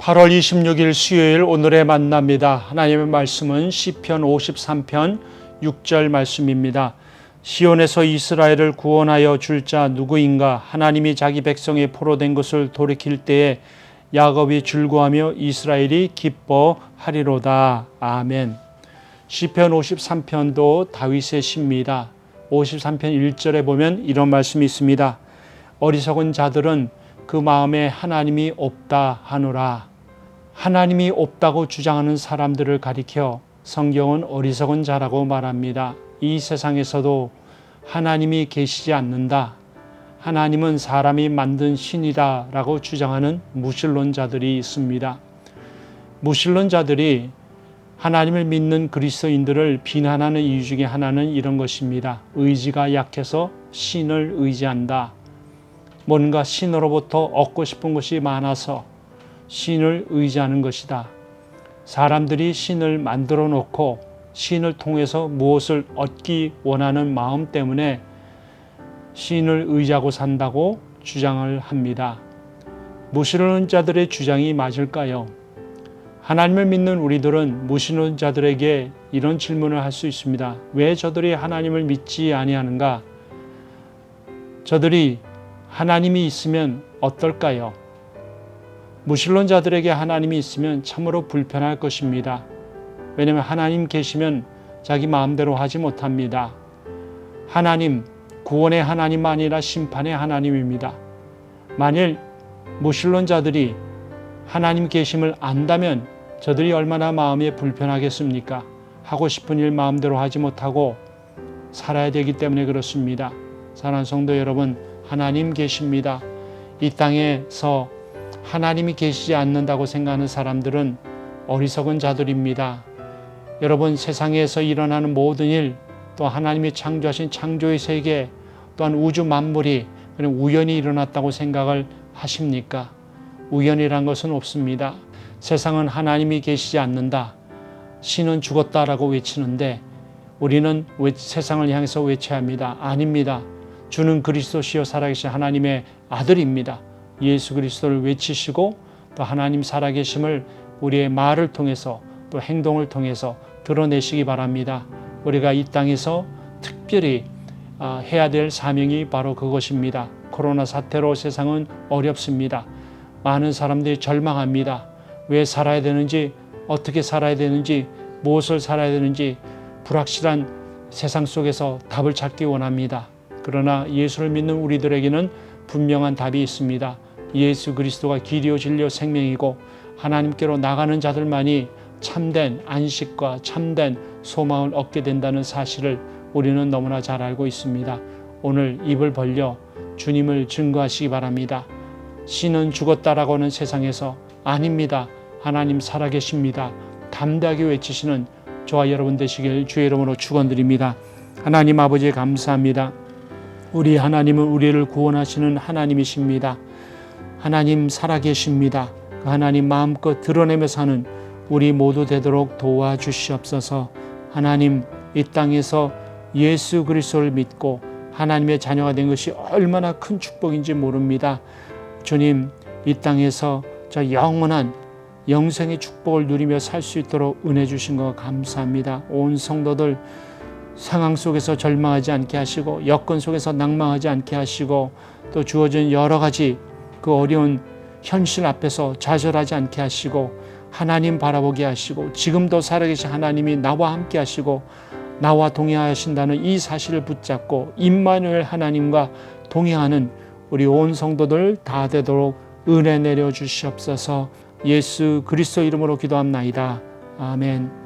8월 26일 수요일 오늘의 만납니다. 하나님의 말씀은 시편 53편 6절 말씀입니다. 시온에서 이스라엘을 구원하여 줄 자 누구인가? 하나님이 자기 백성의 포로된 것을 돌이킬 때에 야곱이 즐거하며 이스라엘이 기뻐하리로다. 아멘. 시편 53편도 다윗의 시입니다. 53편 1절에 보면 이런 말씀이 있습니다. 어리석은 자들은 그 마음에 하나님이 없다 하노라. 하나님이 없다고 주장하는 사람들을 가리켜 성경은 어리석은 자라고 말합니다. 이 세상에서도 하나님이 계시지 않는다. 하나님은 사람이 만든 신이다 라고 주장하는 무신론자들이 있습니다. 무신론자들이 하나님을 믿는 그리스도인들을 비난하는 이유 중에 하나는 이런 것입니다. 의지가 약해서 신을 의지한다. 뭔가 신으로부터 얻고 싶은 것이 많아서 신을 의지하는 것이다. 사람들이 신을 만들어 놓고 신을 통해서 무엇을 얻기 원하는 마음 때문에 신을 의지하고 산다고 주장을 합니다. 무신론자들의 주장이 맞을까요? 하나님을 믿는 우리들은 무신론 자들에게 이런 질문을 할 수 있습니다. 왜 저들이 하나님을 믿지 아니하는가? 저들이 하나님이 있으면 어떨까요? 무신론자들에게 하나님이 있으면 참으로 불편할 것입니다. 왜냐하면 하나님 계시면 자기 마음대로 하지 못합니다. 하나님, 구원의 하나님 아니라 심판의 하나님입니다. 만일 무신론자들이 하나님 계심을 안다면 저들이 얼마나 마음이 불편하겠습니까? 하고 싶은 일 마음대로 하지 못하고 살아야 되기 때문에 그렇습니다. 사랑하는 성도 여러분, 하나님 계십니다. 이 땅에서 하나님이 계시지 않는다고 생각하는 사람들은 어리석은 자들입니다. 여러분 세상에서 일어나는 모든 일, 또 하나님이 창조하신 창조의 세계, 또한 우주 만물이 그냥 우연히 일어났다고 생각을 하십니까? 우연이란 것은 없습니다. 세상은 하나님이 계시지 않는다. 신은 죽었다라고 외치는데 우리는 세상을 향해서 외쳐야 합니다. 아닙니다. 주는 그리스도시요 살아계신 하나님의 아들입니다. 예수 그리스도를 외치시고 또 하나님 살아계심을 우리의 말을 통해서 또 행동을 통해서 드러내시기 바랍니다. 우리가 이 땅에서 특별히 해야 될 사명이 바로 그것입니다. 코로나 사태로 세상은 어렵습니다. 많은 사람들이 절망합니다. 왜 살아야 되는지, 어떻게 살아야 되는지, 무엇을 살아야 되는지 불확실한 세상 속에서 답을 찾기 원합니다. 그러나 예수를 믿는 우리들에게는 분명한 답이 있습니다. 예수 그리스도가 길이요 진리요 생명이고 하나님께로 나가는 자들만이 참된 안식과 참된 소망을 얻게 된다는 사실을 우리는 너무나 잘 알고 있습니다. 오늘 입을 벌려 주님을 증거하시기 바랍니다. 신은 죽었다라고 하는 세상에서 아닙니다. 하나님 살아계십니다. 담대하게 외치시는 저와 여러분 되시길 주의 이름으로 축원드립니다. 하나님 아버지 감사합니다. 우리 하나님은 우리를 구원하시는 하나님이십니다. 하나님 살아계십니다. 그 하나님 마음껏 드러내며 사는 우리 모두 되도록 도와주시옵소서. 하나님 이 땅에서 예수 그리스도를 믿고 하나님의 자녀가 된 것이 얼마나 큰 축복인지 모릅니다. 주님 이 땅에서 저 영원한 영생의 축복을 누리며 살 수 있도록 은혜 주신 것 감사합니다. 온 성도들 상황 속에서 절망하지 않게 하시고 여건 속에서 낭망하지 않게 하시고 또 주어진 여러 가지 그 어려운 현실 앞에서 좌절하지 않게 하시고 하나님 바라보게 하시고 지금도 살아계신 하나님이 나와 함께 하시고 나와 동행하신다는 이 사실을 붙잡고 임마누엘 하나님과 동행하는 우리 온 성도들 다 되도록 은혜 내려 주시옵소서. 예수 그리스도 이름으로 기도합나이다. 아멘.